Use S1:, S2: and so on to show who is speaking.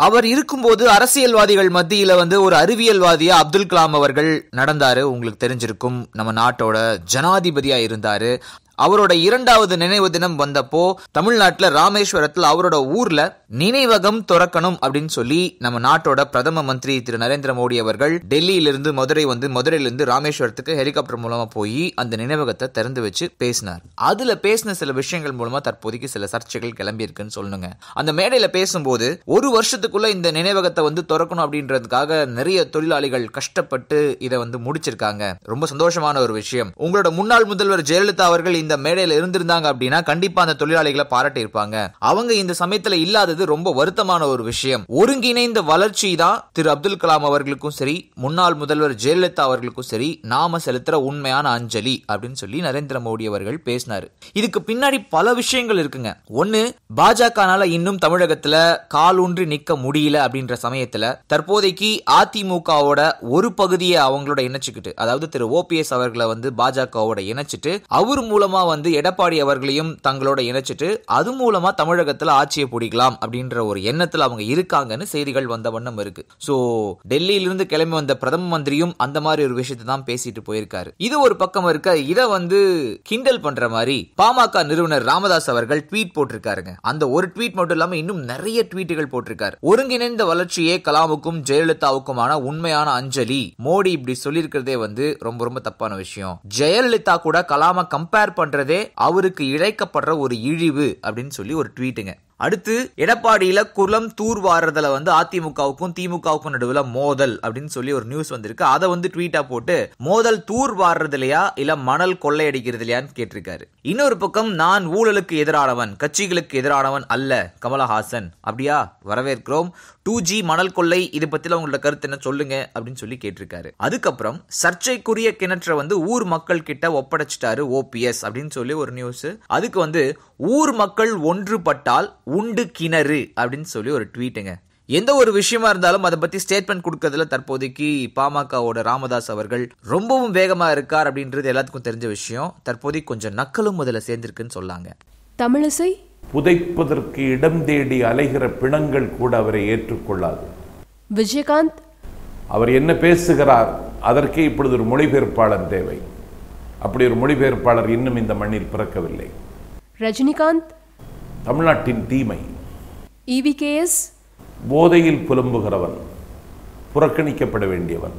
S1: அவர் இருக்கும்போது அரசியல்வாதிகள் மத்தியில வந்து ஒரு அறிவியல்வாதியா அப்துல் கலாம் அவர்கள் நடந்தாரு. உங்களுக்கு தெரிஞ்சிருக்கும் நம்ம நாட்டோட ஜனாதிபதியா இருந்தாரு. அவரோட இரண்டாவது நினைவு தினம் வந்தப்போ தமிழ்நாட்டில் ராமேஸ்வரத்தில் அவரோட ஊர்ல நினைவகம் துறக்கணும் அப்படின்னு சொல்லி நம்ம நாட்டோட பிரதம மந்திரி திரு நரேந்திர மோடி அவர்கள் டெல்லியிலிருந்து மதுரை வந்து மதுரையிலிருந்து ராமேஸ்வரத்துக்கு ஹெலிகாப்டர் மூலமா போய் அந்த நினைவகத்தை திறந்து வச்சு பேசினார். அதுல பேசின சில விஷயங்கள் மூலமா தற்போதைக்கு சில சர்ச்சைகள் கிளம்பி இருக்குன்னு சொல்லுங்க. அந்த மேடையில பேசும்போது ஒரு வருஷத்துக்குள்ள இந்த நினைவகத்தை வந்து திறக்கணும் அப்படின்றதுக்காக நிறைய தொழிலாளிகள் கஷ்டப்பட்டு இதை வந்து முடிச்சிருக்காங்க. ரொம்ப சந்தோஷமான ஒரு விஷயம். உங்களோட முன்னாள் முதல்வர் ஜெயலலிதா அவர்கள் இந்த மேடையில இருந்திருந்தாங்க அப்படின்னா கண்டிப்பா அந்த தொழிலாளிகளை பாராட்டி இருப்பாங்க அவங்க இந்த சமயத்துல இல்லாதது ரொம்ப வருத்தமான ஒரு விஷயம். ஒருங்கிணைந்த வளர்ச்சி தான் திரு அப்துல் கலாம் அவர்களுக்கும் சரி முன்னாள் முதல்வர் ஜெயலலிதா அவர்களுக்கும் சரி நாம செலுத்துற உண்மையான அஞ்சலி அப்படின்னு சொல்லி நரேந்திர மோடி அவர்கள் பேசினாரு. இதுக்கு பின்னாடி பல விஷயங்கள் இருக்குங்க. ஒன்னு பாஜகனால இன்னும் தமிழகத்துல காலூன்றி நிக்க முடியல அப்படின்ற சமயத்துல தற்போதைக்கு அதிமுகவோட ஒரு பகுதியை அவங்களோட இணைச்சுக்கிட்டு அதாவது திரு ஓபிஎஸ் அவர்களை வந்து பாஜகவோட இணைச்சிட்டு அவர் மூலமா வந்து எடப்பாடி அவர்களையும் தங்களோட இணைச்சிட்டு அது மூலமா தமிழகத்துல ஆட்சியை பிடிக்கலாம் அப்படின்ற ஒரு எண்ணத்துல அவங்க இருக்காங்கன்னு செய்திகள் வந்த வண்ணம் இருக்கு. சோ டெல்லியிலிருந்து கிளம்பி வந்த பிரதம மந்திரியும் அந்த மாதிரி ஒரு விஷயத்தை தான் பேசிட்டு போயிருக்காரு. இது ஒரு பக்கம் இருக்க இத வந்து கிண்டல் பண்ற மாதிரி பாமக நிறுவனர் ராமதாஸ் அவர்கள் ட்வீட் போட்டிருக்காருங்க. அந்த ஒரு ட்வீட் மட்டும் இல்லாம இன்னும் நிறைய ட்வீட்டுகள் போட்டிருக்காரு. ஒருங்கிணைந்த வளர்ச்சியே கலாமுக்கும் ஜெயலலிதாவுக்குமான உண்மையான அஞ்சலி. மோடி இப்படி சொல்லியிருக்கிறதே வந்து ரொம்ப ரொம்ப தப்பான விஷயம். ஜெயலலிதா கூட கலாம கம்பேர் பண்றதே அவருக்கு இழைக்கப்படுற ஒரு இழிவு அப்படின்னு சொல்லி ஒரு ட்வீட்டுங்க அடுத்து எடப்பாடியில குளம் தூர்வாரதுல வந்து அதிமுகவுக்கும் திமுகவுக்கும் நடுவுல மோதல் அப்படின்னு சொல்லி ஒரு நியூஸ் வந்திருக்கு. அதை வந்து ட்வீட்டா போட்டு மோதல் தூர் இல்லையா? இல்ல மணல் கொள்ளையடிக்கிறதுலையான்னு கேட்டிருக்காரு. இன்னொரு பக்கம் நான் ஊழலுக்கு எதிரானவன் கட்சிகளுக்கு எதிரானவன் அல்ல கமலஹாசன். அப்படியா? வரவேற்கிறோம். டூ ஜி மணல் கொள்ளை இது பத்தில உங்களோட கருத்து என்ன சொல்லுங்க? அப்படின்னு சொல்லி கேட்டிருக்காரு. அதுக்கப்புறம் சர்ச்சைக்குரிய கிணற்றை வந்து ஊர் மக்கள் கிட்ட ஒப்படைச்சிட்டாரு ஓபிஎஸ் அப்படின்னு சொல்லி ஒரு நியூஸ் அதுக்கு வந்து ஊர் மக்கள் ஒன்றுபட்டால் உண்டு கிணறு அப்படின்னு சொல்லி ஒரு ட்வீட்டுங்க எந்த ஒரு விஷயமா இருந்தாலும் அதை பத்தி ஸ்டேட்மெண்ட் கொடுக்கறதுல தற்போதைக்கு பாமகவோட ராமதாஸ் அவர்கள் ரொம்பவும் வேகமா இருக்கார் அப்படின்றது எல்லாத்துக்கும் தெரிஞ்ச விஷயம். தற்போதைக்கு கொஞ்சம் நக்கலும் முதல்ல சேர்ந்திருக்குன்னு சொல்லாங்க.
S2: தமிழிசை?
S3: புதைப்பதற்கு இடம் தேடி அலைகிற பிணங்கள் கூட அவரை ஏற்றுக்கொள்ளாது.
S2: விஜயகாந்த்?
S3: அவர் என்ன பேசுகிறார்? அதற்கே இப்பொழுது ஒரு மொழிபெயர்ப்பாளர் தேவை. அப்படி ஒரு மொழிபெயர்ப்பாளர் இன்னும் இந்த மண்ணில் பிறக்கவில்லை.
S2: ரஜினிகாந்த்?
S3: தமிழ்நாட்டின் தீமை.
S2: இவிகேஎஸ்
S3: போதையில் புலம்புகிறவன் புறக்கணிக்கப்பட வேண்டியவன்.